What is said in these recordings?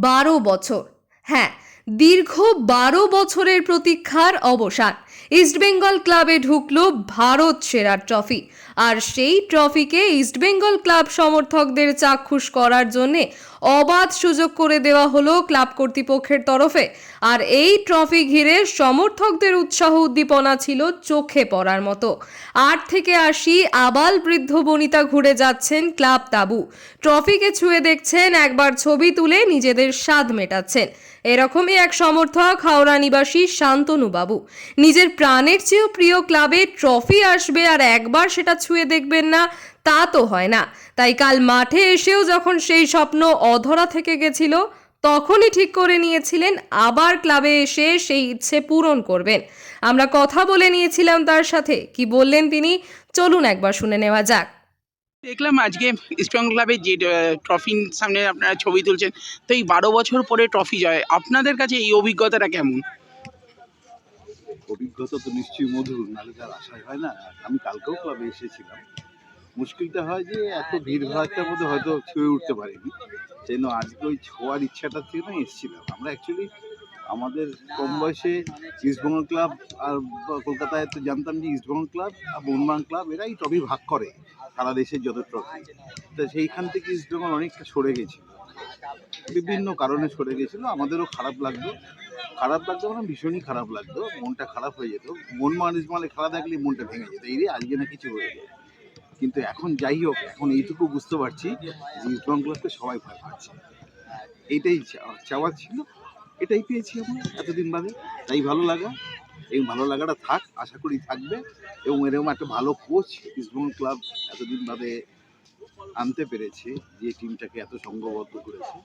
বারো বছর। হ্যাঁ দীর্ঘ বারো বছরের প্রতীক্ষার অবসান। ইস্টবেঙ্গল ক্লাবে ঢুকল ভারত সেরার ট্রফি আর সেই ট্রফিকে ইস্টবেঙ্গল ক্লাব সমর্থকদের চাক্ষুষ করার জন্যে অবাধ সুযোগ করে দেওয়া হলো ক্লাব কর্তৃপক্ষের তরফে। আর এই ট্রফি ঘিরে সমর্থকদের উৎসাহ উদ্দীপনা ছিল চোখে পড়ার মতো। আট থেকে আশি আবাল বৃদ্ধ বনিতা ঘুরে যাচ্ছেন ক্লাব তাবু। ট্রফিকে ছুঁয়ে দেখছেন, একবার ছবি তুলে নিজেদের স্বাদ মেটাচ্ছেন। এরকমই এক সমর্থক হাওড়া নিবাসী শান্তনু বাবু। নিজের প্রাণের চেয়েও প্রিয় ক্লাবে ট্রফি আসবে আর একবার সেটা ছুঁয়ে দেখবেন না তা তো হয় না। তাই কাল মাঠে এসেও যখন সেই স্বপ্ন অধরা থেকে গেছিল তখনই ঠিক করে নিয়েছিলেন আবার ক্লাবে এসে সেই ইচ্ছে পূরণ করবেন। আমরা কথা বলে নিয়েছিলাম তার সাথে। কি বললেন তিনি? চলুন একবার শুনে নেওয়া যাক। দেখলাম আজকে স্ট্রং ক্লাবে যে ট্রফির সামনে আপনারা ছবি তুলছেন তো এই বারো বছর পরে ট্রফি জয় আপনাদের কাছে এই অভিজ্ঞতাটা কেমন? অভিজ্ঞতা তো নিশ্চয়ই মধুর নাহলে তার আশায় হয় না। আমি কালকেও ক্লাবে এসেছিলাম। মুশকিলটা হয় যে এত ভিড় ভাড়টার মধ্যে হয়তো ছুঁয়ে উঠতে পারিনি। সেই জন্য আজকে ওই ছোঁয়ার ইচ্ছাটা থেকে না এসেছিলাম। আমরা অ্যাকচুয়ালি আমাদের কম বয়সে ইস্টবেঙ্গল ক্লাব আর কলকাতায় তো জানতাম যে ইস্টবেঙ্গল ক্লাব আর মোহনবাগান ক্লাব এরাই ট্রফি ভাগ করে সারা দেশের যত ট্রফি তো সেইখান থেকে ইস্টবেঙ্গল অনেকটা সরে গেছিল। বিভিন্ন কারণে সরে গেছিল। আমাদেরও খারাপ লাগতো খারাপ লাগতো মানে ভীষণই খারাপ লাগতো মনটা খারাপ হয়ে যেত। মন মানুষ মানে খেলা থাকলে মনটা ভেঙে যেত। এই রে আজকে না কিছু হয়ে যায় কিন্তু এখন যাই হোক, এখন এইটুকু বুঝতে পারছি যে ইস্টবেঙ্গল ক্লাবকে সবাই ভয় পাচ্ছে। এইটাই চা- চাওয়ার ছিল, এটাই পেয়েছি আমরা এতদিন বাদে। তাই ভালো লাগা, এই ভালো লাগাটা থাক, আশা করি থাকবে। এবং এরকম একটা ভালো কোচ ইস্টবেঙ্গল ক্লাব এতদিন বাদে আনতে পেরেছে, যে টিমটাকে এত সংঘবদ্ধ করেছে।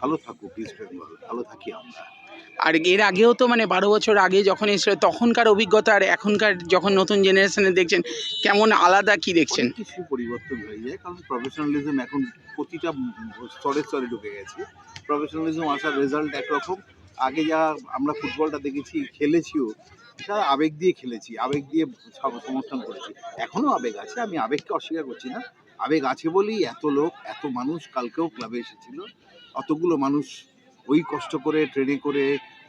ভালো থাকুক ইস্ট বেঙ্গল ভালো থাকি আমরা। আর এর আগেও তো মানে বারো বছর আগে যখন এসে তখনকার অভিজ্ঞতা আর এখনকার যখন নতুন জেনারেশনে দেখছেন, কেমন আলাদা কি দেখছেন? কিছু পরিবর্তন হয়ে যায় কারণ প্রফেশনালিজম এখন প্রতিটা স্তরে স্তরে ঢুকে গেছে। প্রফেশনালিজম আসার রেজাল্ট একরকম। আগে যা আমরা ফুটবলটা দেখেছি, খেলেছিও, সেটা আবেগ দিয়ে খেলেছি, আবেগ দিয়ে সব- সমর্থন করেছি। এখনও আবেগ আছে, আমি আবেগকে অস্বীকার করছি না। আবেগ আছে বলেই এত লোক, এত মানুষ কালকেও ক্লাবে এসেছিল। অতগুলো মানুষ ওই কষ্ট করে, ট্রেনে করে,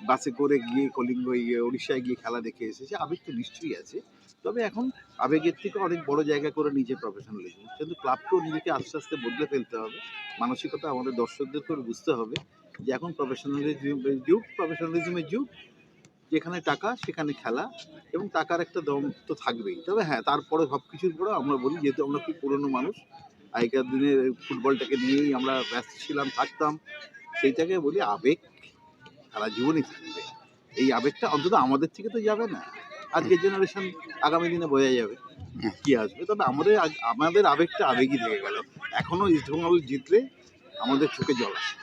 বাসে করে গিয়ে কলিঙ্গ উড়িষ্যায় গিয়ে খেলা দেখে এসেছে। আবেগ তো নিশ্চয়ই আছে। তবে এখন আবেগের থেকে অনেক বড় জায়গা করে নিজে প্রফেশনালিজম কিন্তু ক্লাবকেও নিজেকে আস্তে আস্তে বদলে ফেলতে হবে। মানসিকতা আমাদের দর্শকদেরকেও বুঝতে হবে যে এখন প্রফেশনালিজম যুগ। প্রফেশনালিজমের যুগ, যেখানে টাকা, সেখানে খেলা এবং টাকার একটা দম তো থাকবেই। তবে হ্যাঁ তারপরে সব কিছুর পরে আমরা বলি, যেহেতু আমরা খুব পুরনো মানুষ, আগেকার দিনে ফুটবলটাকে নিয়েই আমরা ব্যস্ত ছিলাম, থাকতাম। সেইটাকে বলি আবেগ সারা জীবনই থাকবে। এই আবেগটা অন্তত আমাদের থেকে তো যাবে না। আজকের জেনারেশন আগামী দিনে বোঝা যাবে কি আসবে। তবে আমাদের আমাদের আবেগটা আবেগই থেকে গেল। এখনও ইস্টবেঙ্গল জিতলে আমাদের চোখে জল আসে।